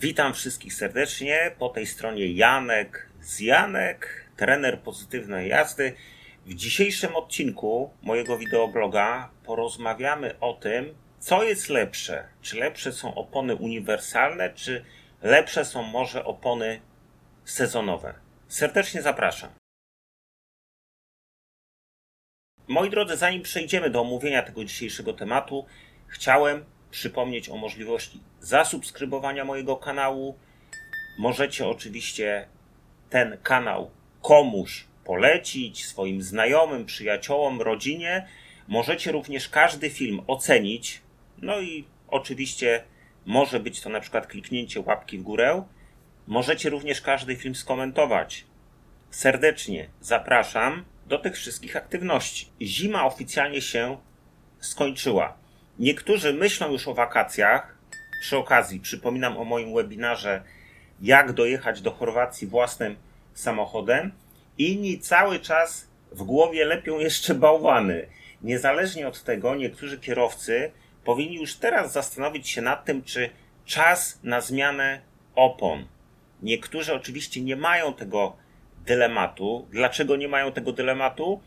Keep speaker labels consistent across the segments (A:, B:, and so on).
A: Witam wszystkich serdecznie. Po tej stronie Janek z Janek, trener pozytywnej jazdy. W dzisiejszym odcinku mojego wideobloga porozmawiamy o tym, co jest lepsze. Czy lepsze są opony uniwersalne, czy lepsze są może opony sezonowe. Serdecznie zapraszam. Moi drodzy, zanim przejdziemy do omówienia tego dzisiejszego tematu, chciałem przypomnieć o możliwości zasubskrybowania mojego kanału. Możecie oczywiście ten kanał komuś polecić, swoim znajomym, przyjaciołom, rodzinie. Możecie również każdy film ocenić. No i oczywiście może być to na przykład kliknięcie łapki w górę. Możecie również każdy film skomentować. Serdecznie zapraszam do tych wszystkich aktywności. Zima oficjalnie się skończyła. Niektórzy myślą już o wakacjach. Przy okazji przypominam o moim webinarze jak dojechać do Chorwacji własnym samochodem. Inni cały czas w głowie lepią jeszcze bałwany. Niezależnie od tego, niektórzy kierowcy powinni już teraz zastanowić się nad tym, czy czas na zmianę opon. Niektórzy oczywiście nie mają tego dylematu. Dlaczego nie mają tego dylematu?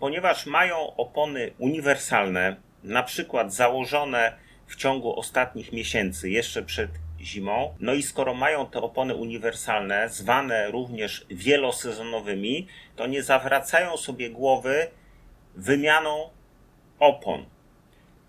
A: Ponieważ mają opony uniwersalne, na przykład założone w ciągu ostatnich miesięcy, jeszcze przed zimą. No i skoro mają te opony uniwersalne, zwane również wielosezonowymi, to nie zawracają sobie głowy wymianą opon.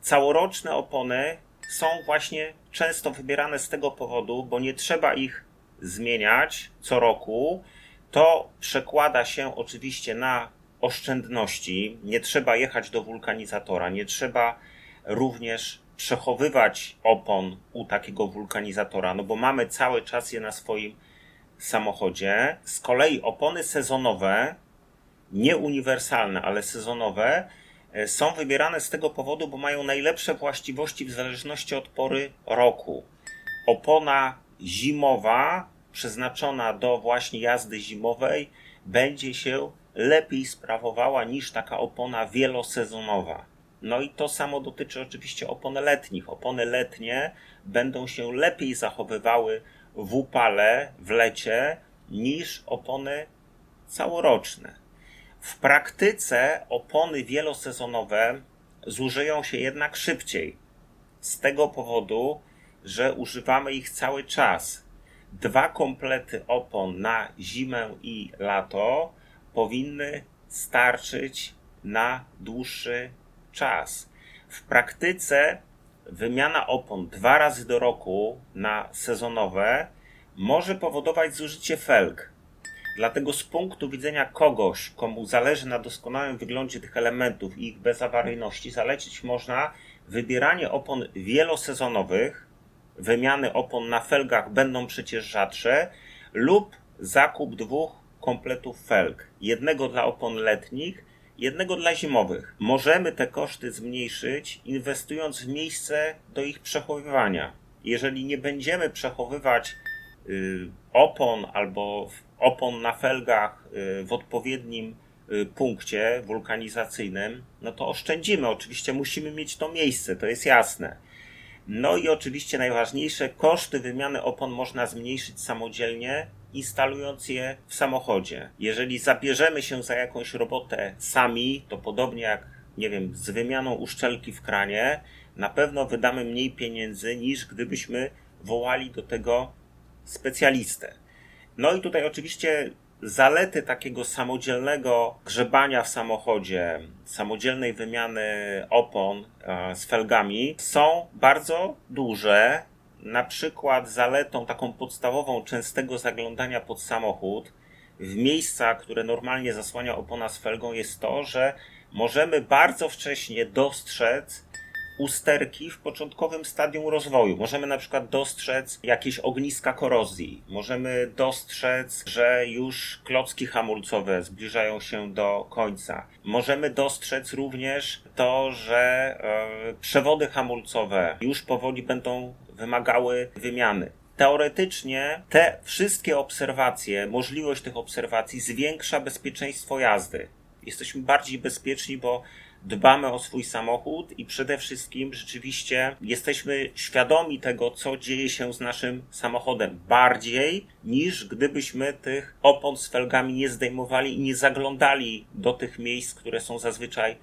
A: Całoroczne opony są właśnie często wybierane z tego powodu, bo nie trzeba ich zmieniać co roku. To przekłada się oczywiście na oszczędności. Nie trzeba jechać do wulkanizatora, nie trzeba również przechowywać opon u takiego wulkanizatora, no bo mamy cały czas je na swoim samochodzie. Z kolei opony sezonowe, nie uniwersalne, ale sezonowe, e, są wybierane z tego powodu, bo mają najlepsze właściwości w zależności od pory roku. Opona zimowa, przeznaczona do właśnie jazdy zimowej, będzie się lepiej sprawowała niż taka opona wielosezonowa. No i to samo dotyczy oczywiście opon letnich. Opony letnie będą się lepiej zachowywały w upale, w lecie, niż opony całoroczne. W praktyce opony wielosezonowe zużyją się jednak szybciej. Z tego powodu, że używamy ich cały czas. Dwa komplety opon na zimę i lato powinny starczyć na dłuższy czas. W praktyce wymiana opon dwa razy do roku na sezonowe może powodować zużycie felg. Dlatego z punktu widzenia kogoś, komu zależy na doskonałym wyglądzie tych elementów i ich bezawaryjności, zalecić można wybieranie opon wielosezonowych, wymiany opon na felgach będą przecież rzadsze, lub zakup dwóch kompletów felg. Jednego dla opon letnich, jednego dla zimowych. Możemy te koszty zmniejszyć, inwestując w miejsce do ich przechowywania. Jeżeli nie będziemy przechowywać y, opon albo opon na felgach y, w odpowiednim y, punkcie wulkanizacyjnym, no to oszczędzimy. Oczywiście musimy mieć to miejsce, to jest jasne. No i oczywiście najważniejsze, koszty wymiany opon można zmniejszyć samodzielnie, instalując je w samochodzie. Jeżeli zabierzemy się za jakąś robotę sami, to podobnie jak, nie wiem, z wymianą uszczelki w kranie, na pewno wydamy mniej pieniędzy niż gdybyśmy wołali do tego specjalistę. No i tutaj oczywiście zalety takiego samodzielnego grzebania w samochodzie, samodzielnej wymiany opon e, z felgami są bardzo duże. Na przykład zaletą taką podstawową częstego zaglądania pod samochód w miejsca, które normalnie zasłania opona z felgą jest to, że możemy bardzo wcześnie dostrzec usterki w początkowym stadium rozwoju. Możemy na przykład dostrzec jakieś ogniska korozji. Możemy dostrzec, że już klocki hamulcowe zbliżają się do końca. Możemy dostrzec również to, że e, przewody hamulcowe już powoli będą wymagały wymiany. Teoretycznie te wszystkie obserwacje, możliwość tych obserwacji zwiększa bezpieczeństwo jazdy. Jesteśmy bardziej bezpieczni, bo dbamy o swój samochód i przede wszystkim rzeczywiście jesteśmy świadomi tego, co dzieje się z naszym samochodem bardziej niż gdybyśmy tych opon z felgami nie zdejmowali i nie zaglądali do tych miejsc, które są zazwyczaj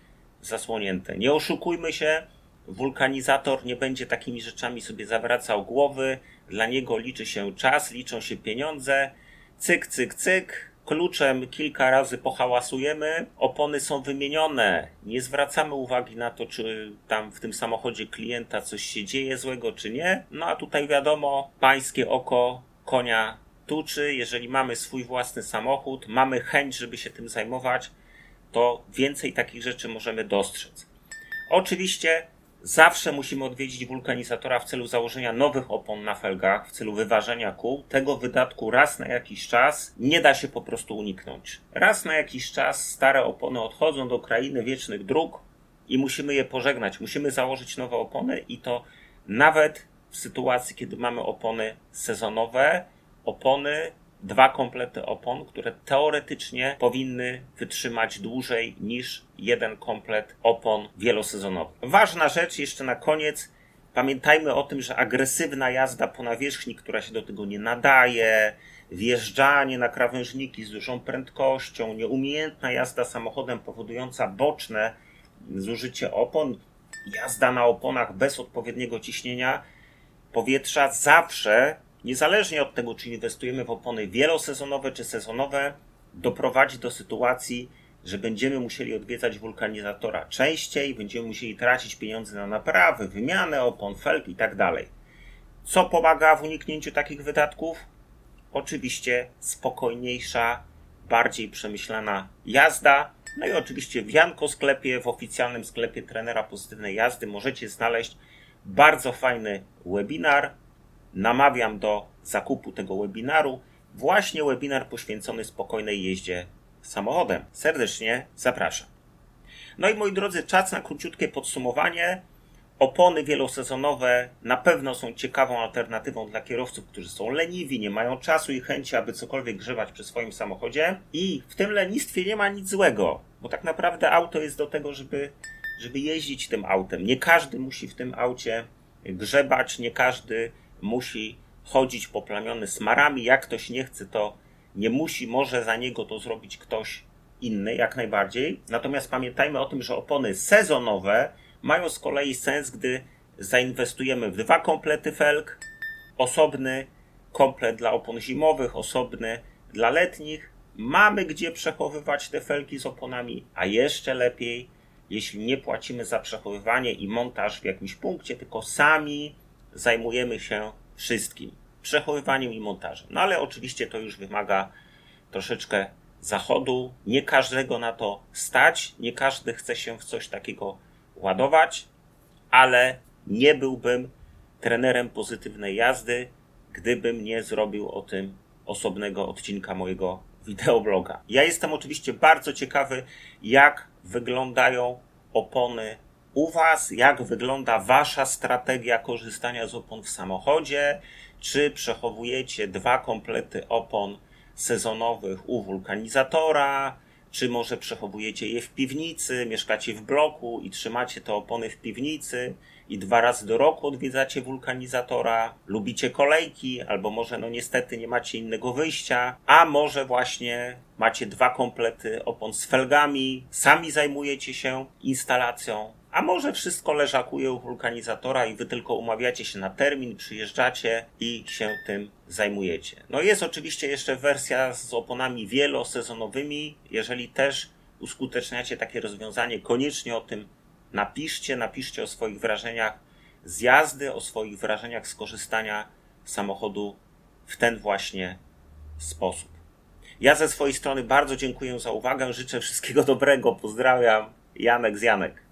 A: zasłonięte. Nie oszukujmy się, wulkanizator nie będzie takimi rzeczami sobie zawracał głowy. Dla niego liczy się czas, liczą się pieniądze. Cyk, cyk, cyk. Kluczem kilka razy pohałasujemy, opony są wymienione. Nie zwracamy uwagi na to, czy tam w tym samochodzie klienta coś się dzieje złego, czy nie. No a tutaj wiadomo, pańskie oko konia tuczy. Jeżeli mamy swój własny samochód, mamy chęć, żeby się tym zajmować, to więcej takich rzeczy możemy dostrzec. Oczywiście zawsze musimy odwiedzić wulkanizatora w celu założenia nowych opon na felgach, w celu wyważenia kół. Tego wydatku raz na jakiś czas nie da się po prostu uniknąć. Raz na jakiś czas stare opony odchodzą do krainy wiecznych dróg i musimy je pożegnać. Musimy założyć nowe opony i to nawet w sytuacji, kiedy mamy opony sezonowe, opony dwa komplety opon, które teoretycznie powinny wytrzymać dłużej niż jeden komplet opon wielosezonowych. Ważna rzecz jeszcze na koniec. Pamiętajmy o tym, że agresywna jazda po nawierzchni, która się do tego nie nadaje, wjeżdżanie na krawężniki z dużą prędkością, nieumiejętna jazda samochodem powodująca boczne zużycie opon, jazda na oponach bez odpowiedniego ciśnienia powietrza zawsze niezależnie od tego, czy inwestujemy w opony wielosezonowe czy sezonowe, doprowadzi do sytuacji, że będziemy musieli odwiedzać wulkanizatora częściej, będziemy musieli tracić pieniądze na naprawy, wymianę opon, felg i tak dalej. Co pomaga w uniknięciu takich wydatków? Oczywiście spokojniejsza, bardziej przemyślana jazda. No i oczywiście w Janko sklepie, w oficjalnym sklepie trenera pozytywnej jazdy możecie znaleźć bardzo fajny webinar namawiam do zakupu tego webinaru. Właśnie webinar poświęcony spokojnej jeździe samochodem. Serdecznie zapraszam. No i moi drodzy, czas na króciutkie podsumowanie. Opony wielosezonowe na pewno są ciekawą alternatywą dla kierowców, którzy są leniwi, nie mają czasu i chęci, aby cokolwiek grzewać przy swoim samochodzie. I w tym lenistwie nie ma nic złego, bo tak naprawdę auto jest do tego, żeby, żeby jeździć tym autem. Nie każdy musi w tym aucie grzebać, nie każdy musi chodzić poplamiony smarami. Jak ktoś nie chce, to nie musi, może za niego to zrobić ktoś inny, jak najbardziej. Natomiast pamiętajmy o tym, że opony sezonowe mają z kolei sens, gdy zainwestujemy w dwa komplety felg, osobny komplet dla opon zimowych, osobny dla letnich. Mamy gdzie przechowywać te felgi z oponami, a jeszcze lepiej, jeśli nie płacimy za przechowywanie i montaż w jakimś punkcie, tylko sami zajmujemy się wszystkim przechowywaniem i montażem. No ale oczywiście to już wymaga troszeczkę zachodu. Nie każdego na to stać, nie każdy chce się w coś takiego ładować, ale nie byłbym trenerem pozytywnej jazdy, gdybym nie zrobił o tym osobnego odcinka mojego wideobloga. Ja jestem oczywiście bardzo ciekawy, jak wyglądają opony u Was, jak wygląda Wasza strategia korzystania z opon w samochodzie? Czy przechowujecie dwa komplety opon sezonowych u wulkanizatora? Czy może przechowujecie je w piwnicy, mieszkacie w bloku i trzymacie te opony w piwnicy i dwa razy do roku odwiedzacie wulkanizatora? Lubicie kolejki, albo może no niestety nie macie innego wyjścia, a może właśnie macie dwa komplety opon z felgami, sami zajmujecie się instalacją a może wszystko leżakuje u wulkanizatora i wy tylko umawiacie się na termin, przyjeżdżacie i się tym zajmujecie. No jest oczywiście jeszcze wersja z oponami wielosezonowymi. Jeżeli też uskuteczniacie takie rozwiązanie, koniecznie o tym napiszcie, napiszcie o swoich wrażeniach z jazdy, o swoich wrażeniach z korzystania z samochodu w ten właśnie sposób. Ja ze swojej strony bardzo dziękuję za uwagę, życzę wszystkiego dobrego, pozdrawiam, Janek z Janek.